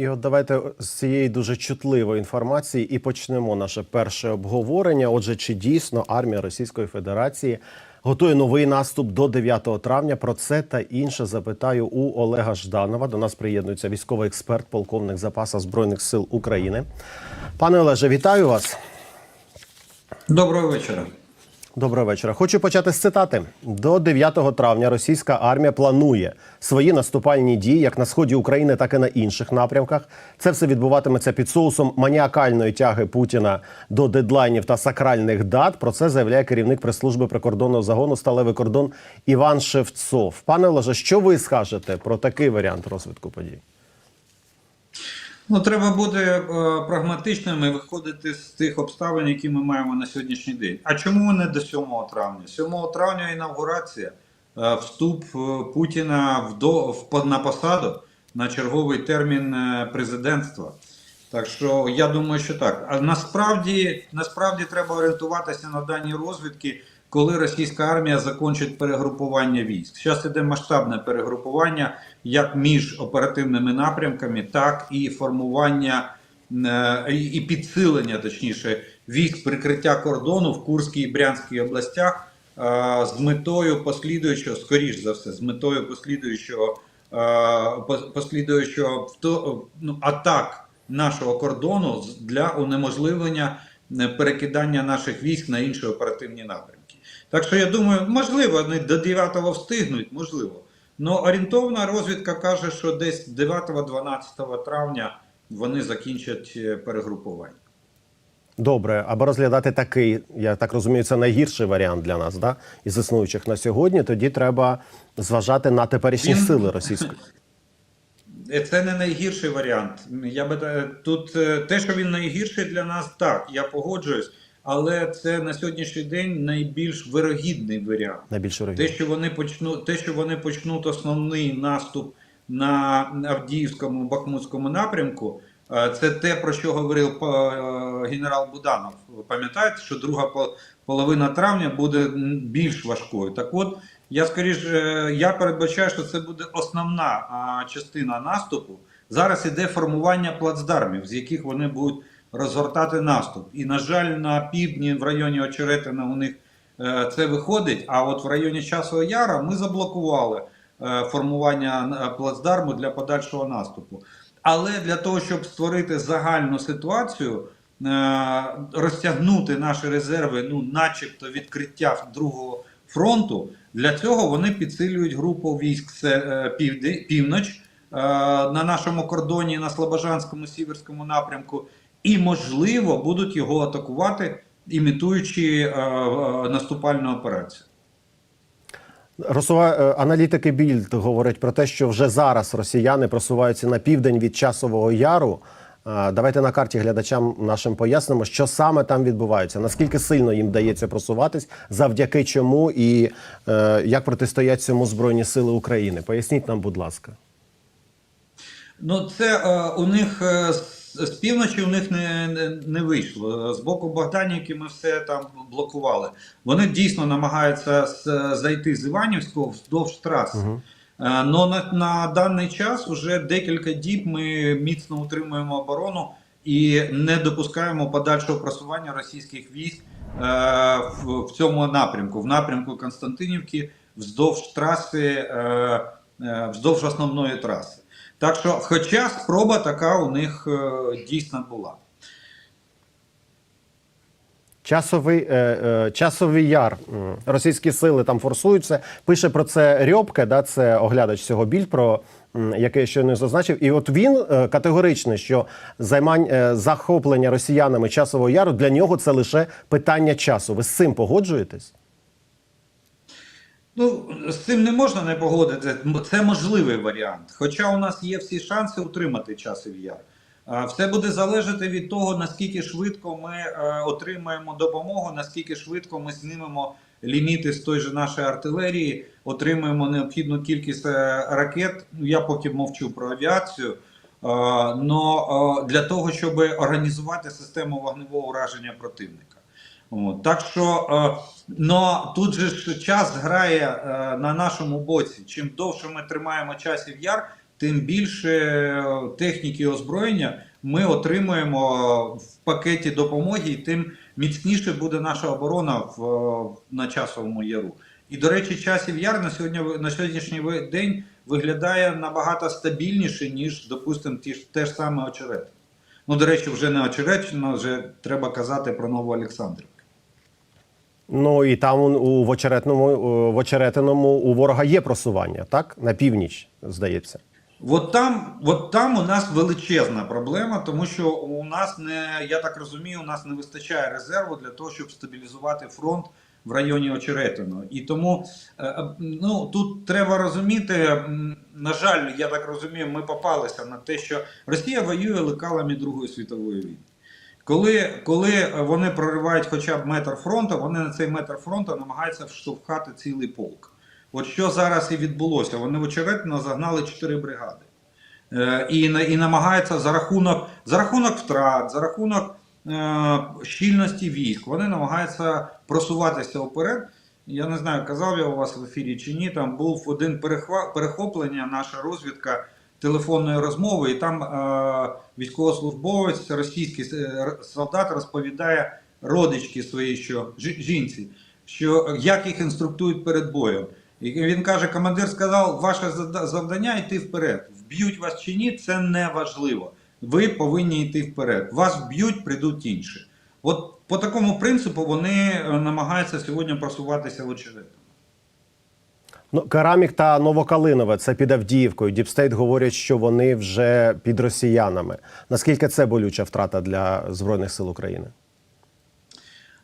І от давайте з цієї дуже чутливої інформації і почнемо наше перше обговорення. Отже, чи дійсно армія Російської Федерації готує новий наступ до 9 травня? Про це та інше запитаю у Олега Жданова. До нас приєднується військовий експерт, полковник запаса збройних сил України. Пане Олеже, вітаю вас. Доброго вечора. Доброго вечора. Хочу почати з цитати. До 9 травня російська армія планує свої наступальні дії як на сході України, так і на інших напрямках. Це все відбуватиметься під соусом маніакальної тяги Путіна до дедлайнів та сакральних дат. Про це заявляє керівник прес-служби прикордонного загону Сталевий кордон Іван Шевцов. Пане Олеже, що ви скажете про такий варіант розвитку подій? Ну, треба бути е, прагматичним і виходити з тих обставин, які ми маємо на сьогоднішній день. А чому не до 7 травня? 7 травня інавгурація, е, вступ е, Путіна в на посаду на черговий термін президентства. Так що я думаю, що так. А насправді, насправді треба орієнтуватися на дані розвідки, коли російська армія закінчить перегрупування військ. Зараз іде масштабне перегрупування як між оперативними напрямками, так і формування е, і підсилення, точніше, військ прикриття кордону в Курській і Брянській областях е, з метою послідуючого, скоріш за все, з метою послідуючого е, послідуючого ну, атак нашого кордону для унеможливлення перекидання наших військ на інші оперативні напрямки. Так що я думаю, можливо, вони до 9-го встигнуть, можливо. Ну, орієнтовна розвідка каже, що десь 9-12 травня вони закінчать е, перегрупування. Добре, аби розглядати такий, я так розумію, це найгірший варіант для нас, да? із існуючих на сьогодні. Тоді треба зважати на теперішні Він- сили російської. Е, Це не найгірший варіант. Я би е, тут те, що він найгірший для нас, так, я погоджуюсь, але це на сьогоднішній день найбільш вирогідний варіант. Найбільше Те, що вони почнуть, те, що вони почнуть основний наступ на Авдіївському Бахмутському напрямку, е, це те, про що говорив е, генерал Буданов. Ви пам'ятаєте, що друга половина травня буде більш важкою. Так от, я скоріш, е, я передбачаю, що це буде основна частина наступу. Зараз іде формування плацдармів, з яких вони будуть розгортати наступ. І, на жаль, на півдні в районі Очеретина у них Е, це виходить. А от в районі Часового Яра ми заблокували е, формування е, плацдарму для подальшого наступу. Але для того, щоб створити загальну ситуацію, розтягнути наші резерви, ну, начебто відкриття другого фронту, для цього вони підсилюють групу військ це, е, на нашому кордоні на Слобожанському сіверському напрямку, і, можливо, будуть його атакувати імітуючи е, е, наступальну операцію. Росова е, аналітики Більд говорять про те, що вже зараз росіяни просуваються на південь від часового яру. Е, Давайте на карті глядачам нашим пояснимо, що саме там відбувається, наскільки сильно їм вдається просуватись, завдяки чому і е, як протистоять цьому Збройні Сили України. Поясніть нам, будь ласка. Ну, це е, у них е, з півночі у них не, не, не вийшло. З боку Богданівки ми все там блокували. Вони дійсно намагаються зайти з Іванівського вздовж траси. Угу. Но на, на даний час вже декілька діб ми міцно утримуємо оборону і не допускаємо подальшого просування російських військ е, в, в цьому напрямку, в напрямку Константинівки, вздовж траси, е, е, вздовж основної траси. Так що, хоча спроба така у них е, дійсно була. Часовий, е, е, часовий яр. Російські сили там форсуються. Пише про це Рьобке, да, це оглядач цього біль, про який я щойно зазначив. І от він е, категоричний, що займань, е, захоплення росіянами часового яру для нього це лише питання часу. Ви з цим погоджуєтесь? Ну, з цим не можна не погодитися. Це можливий варіант. Хоча у нас є всі шанси утримати часів яр. Все буде залежати від того, наскільки швидко ми е, отримаємо допомогу, наскільки швидко ми знімемо ліміти з той же нашої артилерії, отримаємо необхідну кількість е, ракет. Ну, Я поки мовчу про авіацію. Е, Но для того, щоб організувати систему вогневого ураження противника. Так що, е, но тут же ж час грає е, на нашому боці. Чим довше ми тримаємо часів яр, тим більше е, техніки озброєння ми отримуємо в пакеті допомоги, і тим міцніше буде наша оборона в, на часовому яру. І, до речі, часів яр на сьогодні на сьогоднішній день виглядає набагато стабільніше, ніж, допустимо, ті ж те ж саме очерет. Ну, до речі, вже не очеретчина, вже треба казати про нову Олександрівку. Ну і там у- у в очеретному, в очеретиному у ворога є просування, так? На північ, здається. От там, от там у нас величезна проблема, тому що у нас не, я так розумію, у нас не вистачає резерву для того, щоб стабілізувати фронт в районі Очеретиного. І тому е, е, ну, тут треба розуміти, на жаль, я так розумію, ми попалися на те, що Росія воює лекалами Другої світової війни. Коли, коли вони проривають хоча б метр фронту, вони на цей метр фронту намагаються вштовхати цілий полк. От що зараз і відбулося, вони в Очеретино загнали 4 бригади. Е, і, і намагаються за рахунок, за рахунок втрат, за рахунок е, щільності військ, вони намагаються просуватися вперед. Я не знаю, казав я у вас в ефірі чи ні. Там був один перехва, перехоплення, наша розвідка телефонної розмови, і там е, військовослужбовець, російський е, солдат розповідає родички своїй, що жінці, що як їх інструктують перед боєм. І він каже: командир сказав, ваше завдання йти вперед. Вб'ють вас чи ні, це не важливо. Ви повинні йти вперед. Вас вб'ють, прийдуть інші. От по такому принципу вони е, намагаються сьогодні просуватися в очерету. Ну, Керамік та Новокалинове це під Авдіївкою. Діпстейт говорять, що вони вже під росіянами. Наскільки це болюча втрата для Збройних сил України?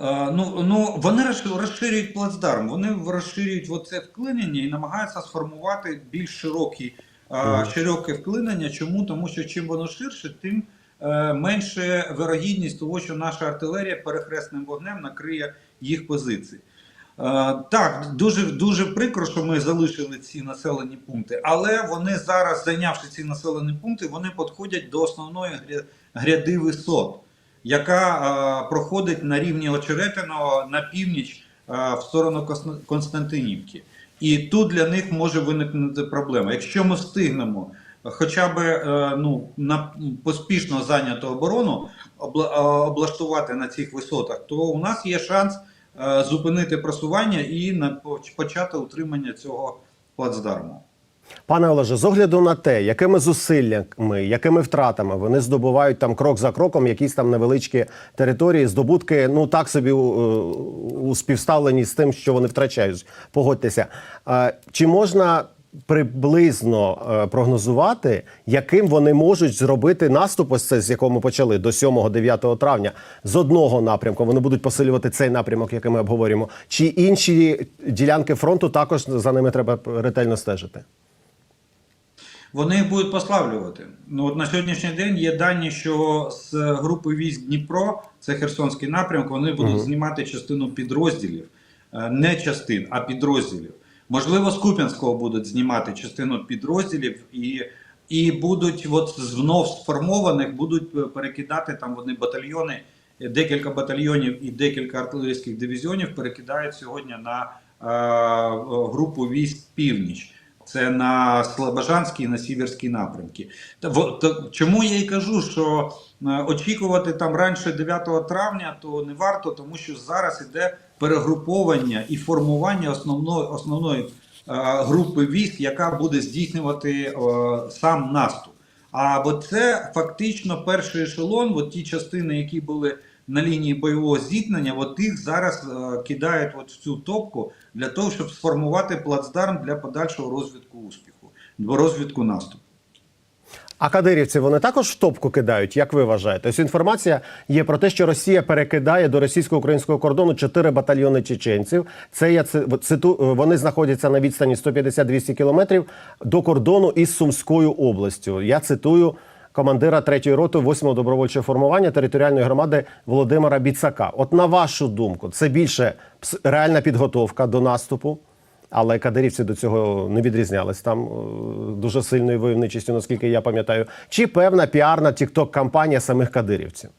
Е, Ну, ну вони розш- розширюють плацдарм, вони розширюють оце вклинення і намагаються сформувати більш широкий, е, широке вклинення. Чому? Тому що чим воно ширше, тим е, менше вирогідність того, що наша артилерія перехресним вогнем накриє їх позиції. Е, Так, дуже дуже прикро, що ми залишили ці населені пункти, але вони зараз, зайнявши ці населені пункти, вони підходять до основної гряди висот, яка е, проходить на рівні Очеретиного на північ е, в сторону Константинівки. І тут для них може виникнути проблема. Якщо ми встигнемо хоча б ну, на поспішно зайняту оборону обла- облаштувати на цих висотах, то у нас є шанс зупинити просування і почати утримання цього плацдарму. Пане Олеже, з огляду на те, якими зусиллями, якими втратами вони здобувають там крок за кроком якісь там невеличкі території, здобутки, ну так собі у, у співставленні з тим, що вони втрачають. Погодьтеся. Е, Чи можна приблизно е, прогнозувати, яким вони можуть зробити наступ, ось це з якого ми почали до 7-9 травня, з одного напрямку? Вони будуть посилювати цей напрямок, який ми обговорюємо, чи інші ділянки фронту також за ними треба ретельно стежити? Вони їх будуть послаблювати. Ну от на сьогоднішній день є дані, що з групи військ Дніпро, це Херсонський напрямок, вони будуть знімати частину підрозділів, Е, не частин, а підрозділів. Можливо, з Куп'янського будуть знімати частину підрозділів і. І будуть от з вновь сформованих будуть е, перекидати там вони батальйони, декілька батальйонів і декілька артилерійських дивізіонів перекидають сьогодні на е, групу військ Північ. Це на Слобожанський і на Сіверський напрямки. Чому я і кажу, що очікувати там раніше 9 травня, то не варто, тому що зараз іде перегруповання і формування основної, основної е, групи військ, яка буде здійснювати е, сам наступ. А бо це фактично перший ешелон, от ті частини, які були на лінії бойового зіткнення, от їх зараз е, кидають от в цю топку для того, щоб сформувати плацдарм для подальшого розвитку успіху, розвитку наступу. А кадирівці вони також в топку кидають, як ви вважаєте? Ось інформація є про те, що Росія перекидає до російсько-українського кордону чотири батальйони чеченців. Це я ци- циту, вони знаходяться на відстані 150-200 кілометрів до кордону із Сумською областю. Я цитую командира 3-ї роти 8-го добровольчого формування територіальної громади Володимира Біцака. От на вашу думку, це більше реальна підготовка до наступу. Але кадирівці до цього не відрізнялись там е, дуже сильною войовничістю, наскільки я пам'ятаю. Чи певна піарна тікток-кампанія самих кадирівців?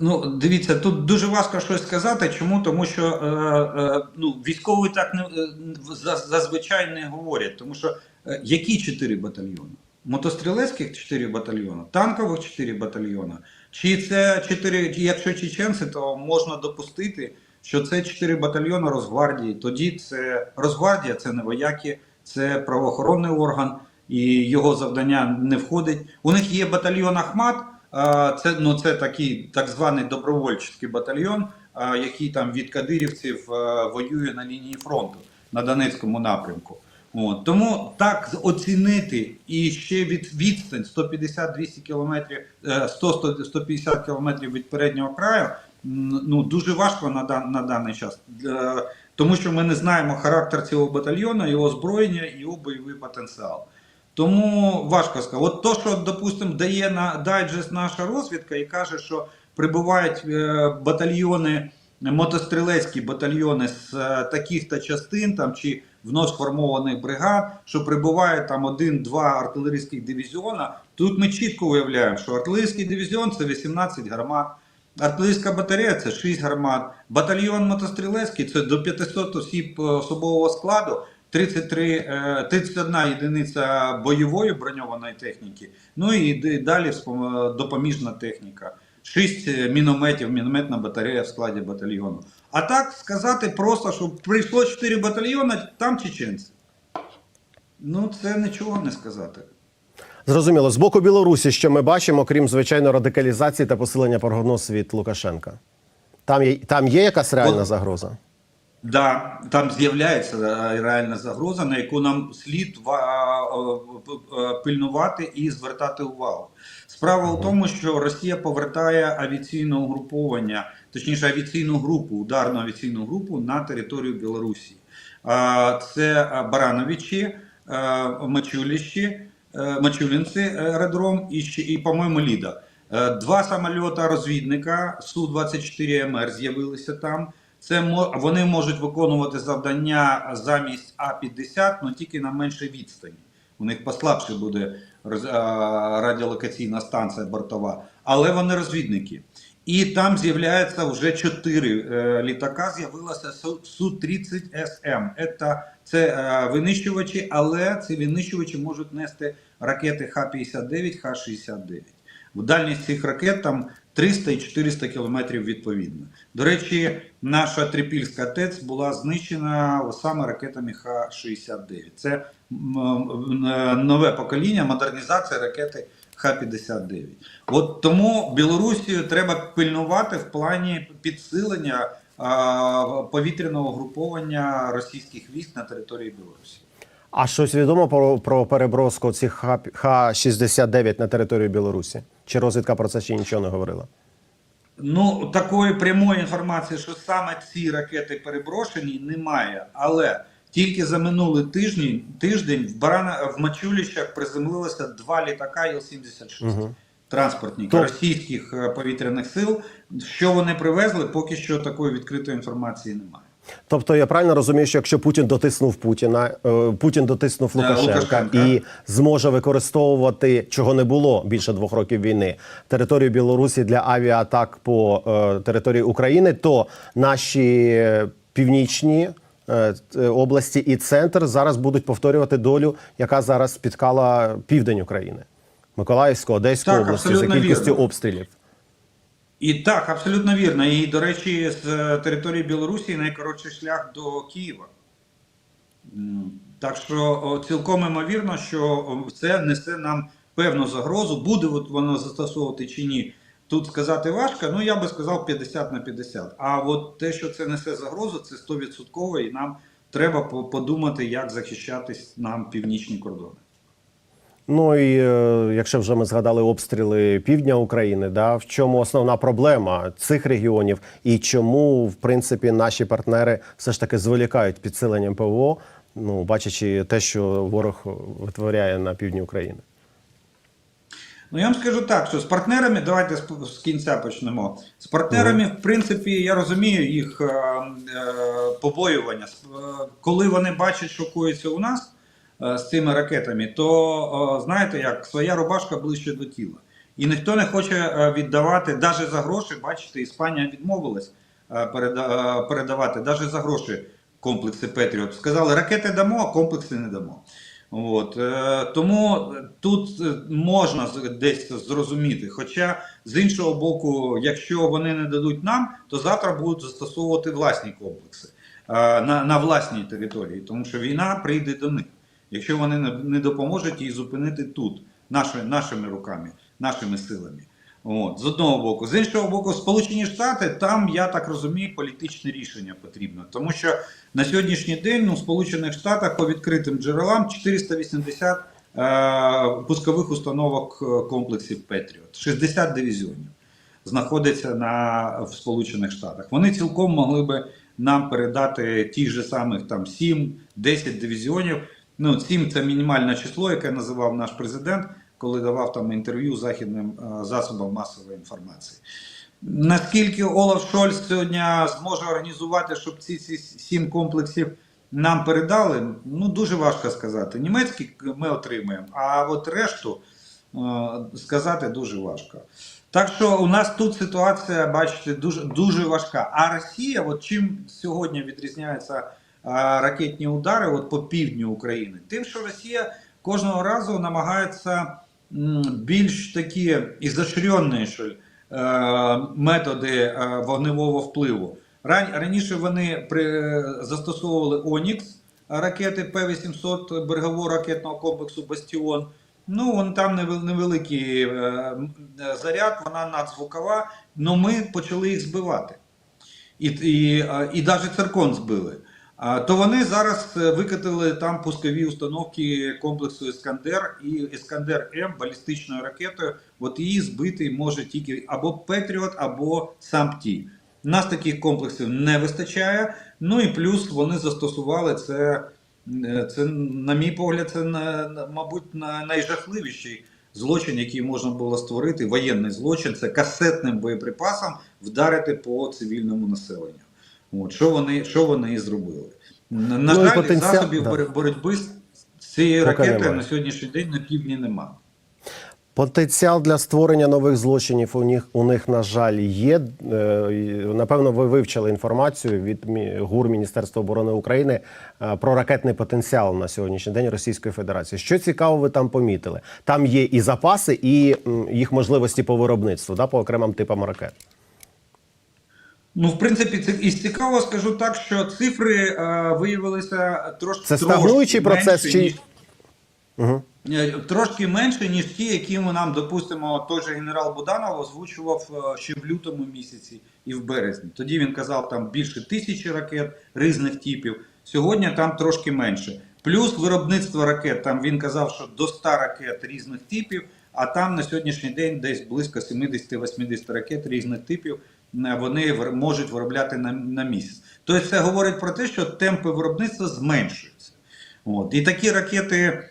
Ну, дивіться, тут дуже важко щось сказати. Чому? Тому що е, е, ну, військові так не е, зазвичай не говорять, тому що Е, Які чотири батальйони? Мотострілецьких 4 батальйони, танкових 4 батальйони. Чи це 4, якщо чеченці, то можна допустити, що це 4 батальйони Росгвардії. Тоді це Росгвардія, це не вояки, це правоохоронний орган, і його завдання не входить. У них є батальйон Ахмат, це, ну, це такий так званий добровольчий батальйон, який там від кадирівців воює на лінії фронту на Донецькому напрямку. От. Тому так оцінити і ще від відстань 150-200 кілометрів, е, 100-150 кілометрів від переднього краю, ну дуже важко на, дан- на даний час. Тому що ми не знаємо характер цього батальйону, його озброєння, його бойовий потенціал. Тому важко сказати. От то, що, допустимо, дає на дайджест наша розвідка і каже, що прибувають е, батальйони, мотострілецькі батальйони з е, таких-то частин там чи вновь сформованих бригад, що прибуває там один-два артилерійських дивізіона. Тут ми чітко уявляємо, що артилерійський дивізіон це 18 гармат. Артилерійська батарея це 6 гармат. Батальйон мотострілецький це до 500 осіб е, особового складу, 33, е, 31 єдиниця бойової броньованої техніки. Ну і далі допоміжна техніка. 6 мінометів, мінометна батарея в складі батальйону. А так сказати просто, що прийшло 4 батальйони, там чеченці. Ну, це нічого не сказати. Зрозуміло, з боку Білорусі, що ми бачимо, крім звичайно радикалізації та посилення прогнозу від Лукашенка. Там є, там є якась реальна От- загроза? Да, там з'являється е, реальна загроза, на яку нам слід е, е, пильнувати і звертати увагу. Справа у тому, що Росія повертає авіаційне угруповання, точніше авіаційну групу, ударну авіаційну групу на територію Білорусі. Це Барановичі, Мачуліщі, Мачулінці е, аеродром і, і по-моєму, Ліда. Е, Два самольота розвідника Су-24МР з'явилися там. Це вони можуть виконувати завдання замість А-50, але тільки на меншій відстані. У них послабше буде радіолокаційна станція бортова, але вони розвідники. І там з'являється вже чотири е, літака. З'явилося Су- Су-30СМ. Це, це е, винищувачі, але ці винищувачі можуть нести ракети Х-59, Х-69. В дальність цих ракет там 300 і 400 кілометрів відповідно. До речі, наша Трипільська ТЕЦ була знищена саме ракетами Х-69. Це е, нове покоління, модернізація ракети Х-59. От тому Білорусію треба пильнувати в плані підсилення а, повітряного груповання російських військ на території Білорусі. А щось відомо про, про переброску цих Х- Х-69 на територію Білорусі? Чи розвідка про це ще нічого не говорила? Ну, такої прямої інформації, що саме ці ракети переброшені, немає. Але тільки за минулий тиждень, тиждень в, Барана, в Мачуліщах приземлилося два літака Іл-76. Мгм. Транспортники То- російських е, повітряних сил. Що вони привезли, поки що такої відкритої інформації немає. Тобто я правильно розумію, що якщо Путін дотиснув Путіна, е, Путін дотиснув Лукашенка, Лукашенка. і зможе використовувати чого не було більше двох років війни територію Білорусі для авіаатак по е, території України, то наші північні. Е, т- Області і центр зараз будуть повторювати долю, яка зараз спіткала південь України, Миколаївську, Одеську Так, області за кількістю вірно. обстрілів. І так, абсолютно вірно. І, до речі, з е, території Білорусі найкоротший шлях до Києва. Так що цілком імовірно, що це несе нам певну загрозу. Буде от воно застосовувати чи ні. Тут сказати важко, ну я би сказав 50 на 50. А от те, що це несе загрозу, це 100% і нам треба подумати, як захищатись нам північні кордони. Ну і е, якщо вже ми згадали обстріли півдня України, да в чому основна проблема цих регіонів, і чому в принципі наші партнери все ж таки зволікають підсиленням ПВО, ну бачачи те, що ворог витворяє на півдні України. Ну, я вам скажу так, що з партнерами, давайте з, кінця почнемо. З партнерами, в принципі, я розумію їх е, е, побоювання. Е, Коли вони бачать, що коїться у нас е, з цими ракетами, то е, знаєте, як своя рубашка ближче до тіла. І ніхто не хоче е, віддавати, навіть за гроші, бачите, Іспанія відмовилась е, передавати, навіть за гроші комплекси Петріот. Сказали, ракети дамо, а комплекси не дамо. От, е, тому тут е, можна десь зрозуміти. Хоча з іншого боку, якщо вони не дадуть нам, то завтра будуть застосовувати власні комплекси е, на, на власній території, тому що війна прийде до них. Якщо вони не, допоможуть її зупинити тут, нашими, нашими руками, нашими силами. От, з одного боку. З іншого боку, Сполучені Штати, там, я так розумію, політичне рішення потрібно. Тому що на сьогоднішній день ну, в Сполучених Штатах по відкритим джерелам 480 е, пускових установок е, комплексів Петріот, 60 дивізіонів знаходиться на, в Сполучених Штатах. Вони цілком могли би нам передати ті ж самих там 7-10 дивізіонів. Ну, 7 це мінімальне число, яке називав наш президент, коли давав там інтерв'ю західним е, засобам масової інформації. Наскільки Олаф Шольц сьогодні зможе організувати, щоб ці, ці сім комплексів нам передали, ну дуже важко сказати. Німецькі ми отримаємо, а от решту е, сказати дуже важко. Так що у нас тут ситуація, бачите, дуже, дуже важка. А Росія, от чим сьогодні відрізняються е, ракетні удари от по півдню України? Тим, що Росія кожного разу намагається більш такі ли, е, методи е, вогневого впливу. Раніше вони застосовували Онікс ракети П-800 берегового ракетного комплексу Бастіон. Ну, вон там невеликий е, е, заряд, вона надзвукова, але ми почали їх збивати. І, і, е, і навіть циркон збили. То вони зараз е, викатили там пускові установки комплексу Іскандер і Іскандер М балістичною ракетою. От її збити може тільки або Петріот, або САМПТІ. Нас таких комплексів не вистачає. Ну і плюс вони застосували це. е, Це, на мій погляд, це мабуть на найжахливіший злочин, який можна було створити, воєнний злочин, це касетним боєприпасом вдарити по цивільному населенню. От, що вони, що вони і зробили. На, на Ну, жаль, потенціал- засобів да. боротьби з цією ракетою на сьогоднішній день на півдні немає. Потенціал для створення нових злочинів у них, у них на жаль, є. Е, Напевно, ви вивчили інформацію від ГУР Міністерства оборони України е, про ракетний потенціал на сьогоднішній день Російської Федерації. Що цікаво, ви там помітили? Там є і запаси, і їх можливості по виробництву, да, по окремим типам ракет. Ну, в принципі, це і цікаво, скажу так, що цифри е, виявилися трошки Це трошки стагнуючий процес чи- ніж- Угу. Е, Трошки менше, ніж ті, які ми нам, допустимо, той же генерал Буданов озвучував е, ще в лютому місяці і в березні. Тоді він казав там більше тисячі ракет різних типів. Сьогодні там трошки менше. Плюс виробництво ракет. Там він казав, що до 100 ракет різних типів, а там на сьогоднішній день десь близько 70-80 ракет різних типів вони вир- можуть виробляти на, на місяць. Тобто це говорить про те, що темпи виробництва зменшуються. От. І такі ракети,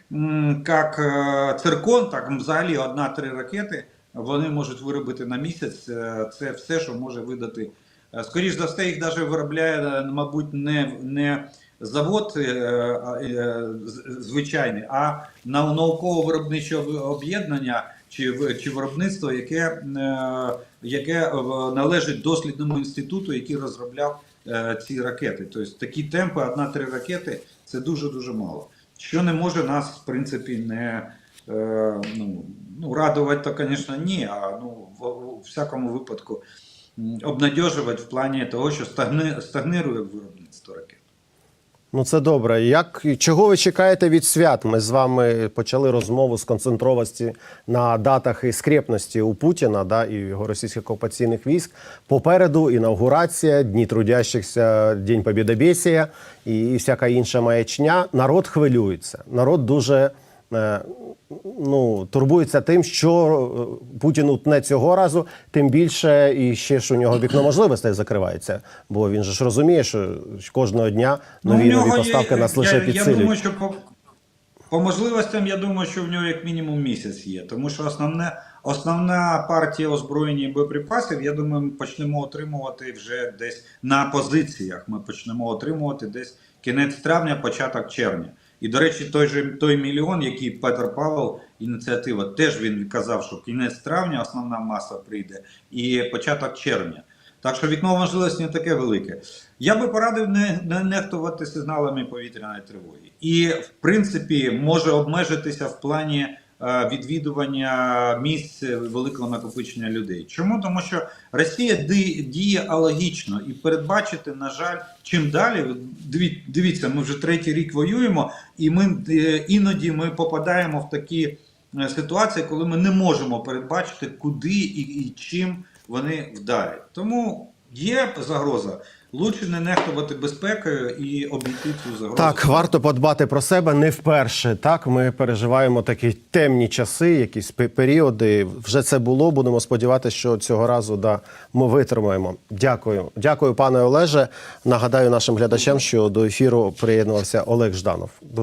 як е, циркон, так взагалі одна-три ракети, вони можуть виробити на місяць. Е, Це все, що може видати. Е, Скоріш за все, їх навіть виробляє, е, мабуть, не, не завод е, е, звичайний, а нау- науково-виробниче об'єднання чи, чи виробництво, яке, е, яке належить дослідному інституту, який розробляв е, ці ракети. Тобто такі темпи, одна-три ракети це дуже-дуже мало. Що не може нас, в принципі, не е, ну, ну, радувати, то, звісно, ні, а ну, в, у всякому випадку м, обнадьожувати в плані того, що стагни, стагнирує виробництво ракет. Ну це добре. Як чого ви чекаєте від свят? Ми з вами почали розмову сконцентрованості на датах і скрепності у Путіна да, і його російських окупаційних військ. Попереду інаугурація, Дні трудящихся, День Побєдобєсія і всяка інша маячня. Народ хвилюється. Народ дуже. Е, Ну, турбується тим, що е, Путін утне цього разу, тим більше і ще ж у нього вікно можливостей закривається. Бо він же ж розуміє, що кожного дня нові Ну, нові поставки є- нас лише я, Я думаю, що по, по можливостям, я думаю, що в нього як мінімум місяць є. Тому що основне, основна партія озброєння і боєприпасів, я думаю, ми почнемо отримувати вже десь на позиціях. Ми почнемо отримувати десь кінець травня, початок червня. І, до речі, той же той мільйон, який Петр Павел, ініціатива, теж він казав, що кінець травня основна маса прийде, і початок червня. Так що вікно можливості не таке велике. Я би порадив не, не нехтувати сигналами повітряної тривоги. І, в принципі, може обмежитися в плані відвідування місць великого накопичення людей. Чому? Тому що Росія діє алогічно і передбачити, на жаль, чим далі. Дивіться, ми вже третій рік воюємо, і ми е, іноді ми попадаємо в такі е, ситуації, коли ми не можемо передбачити, куди і, і чим вони вдарять. Тому є загроза. Лучше не нехтувати безпекою і обійти цю загрозу. Так, варто подбати про себе не вперше. Так, ми переживаємо такі темні часи, якісь пе- періоди. Вже це було. Будемо сподіватися, що цього разу да, ми витримаємо. Дякую. Дякую, пане Олеже. Нагадаю нашим глядачам, що до ефіру приєднувався Олег Жданов.